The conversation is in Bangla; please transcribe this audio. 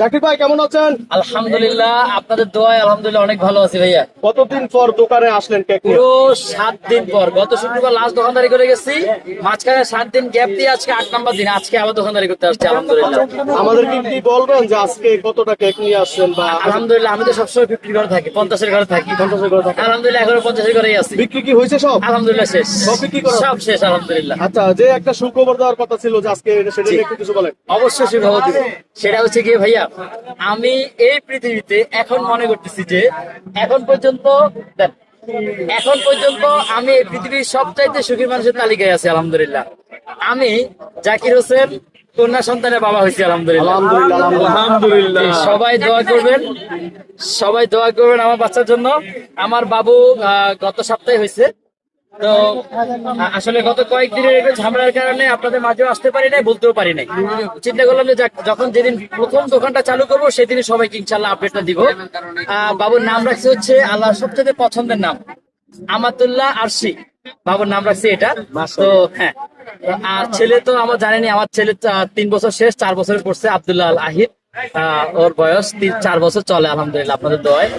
জাকির ভাই কেমন আছেন? আলহামদুলিল্লাহ আপনাদের দোয়ায় আলহামদুলিল্লাহ অনেক ভালো আছি ভাইয়া। কতদিন পর দোকানে আসলেন কেক পুরো সাত দিন পর। গত শুক্রবার লাস্ট দোকানদারি করে গেছি। মাঝখানে সাত দিন গ্যাপ দিয়ে আজকে আট নাম্বার দিন। আজকে আবার দোকানদারি করতে আসছি আলহামদুলিল্লাহ। আমাদের কি বলবেন যে আজকে কতটা কেক নিয়ে আসছেন বা আলহামদুলিল্লাহ আমি তো সবসময় ফিফটি ঘরে থাকি পঞ্চাশের ঘরে থাকি। পঞ্চাশের ঘরে থাকেন? আলহামদুলিল্লাহ এখনও পঞ্চাশের ঘরেই আছি। বিক্রি কি হয়েছে সব? আলহামদুলিল্লাহ শেষ। সব বিক্রি করা? সব শেষ আলহামদুলিল্লাহ। আচ্ছা যে একটা সুখবর দেওয়ার কথা ছিল যে আজকে সেটা একটু কিছু বলেন। অবশ্যই সুখবর দিব। সেটা হচ্ছে গিয়ে ভাইয়া আমি এই পৃথিবীতে এখন মনে করতেছি যে এখন পর্যন্ত এখন পর্যন্ত আমি এই পৃথিবীর সবচাইতে সুখী মানুষের তালিকায় আছি আলহামদুলিল্লাহ। আমি জাকির হোসেন কন্যা সন্তানের বাবা হয়েছি আলহামদুলিল্লাহ। সবাই দোয়া করবেন সবাই দোয়া করবেন আমার বাচ্চার জন্য। আমার বাবু গত সপ্তাহে হয়েছে। তো আসলে গত কয়েকদিনের একটু ঝামেলার কারণে আপনাদের মাঝেও আসতে পারি নাই বলতেও পারি নাই। চিন্তা করলাম যে যখন যেদিন প্রথম দোকানটা চালু করব সেদিনই সবাইকে ইনশাল্লাহ আপডেটটা দিব। বাবুর নাম রাখছে হচ্ছে আল্লাহ সবচেয়ে পছন্দের নাম আমাতুল্লাহ আরশি। বাবুর নাম রাখছে এটা। তো হ্যাঁ আর ছেলে তো আমার জানেনি আমার ছেলে তিন বছর শেষ চার বছরে পড়ছে আবদুল্লাহ আল আহিদ আহ, ওর বয়স তিন চার বছর চলে আলহামদুলিল্লাহ আপনাদের দোয়ায়।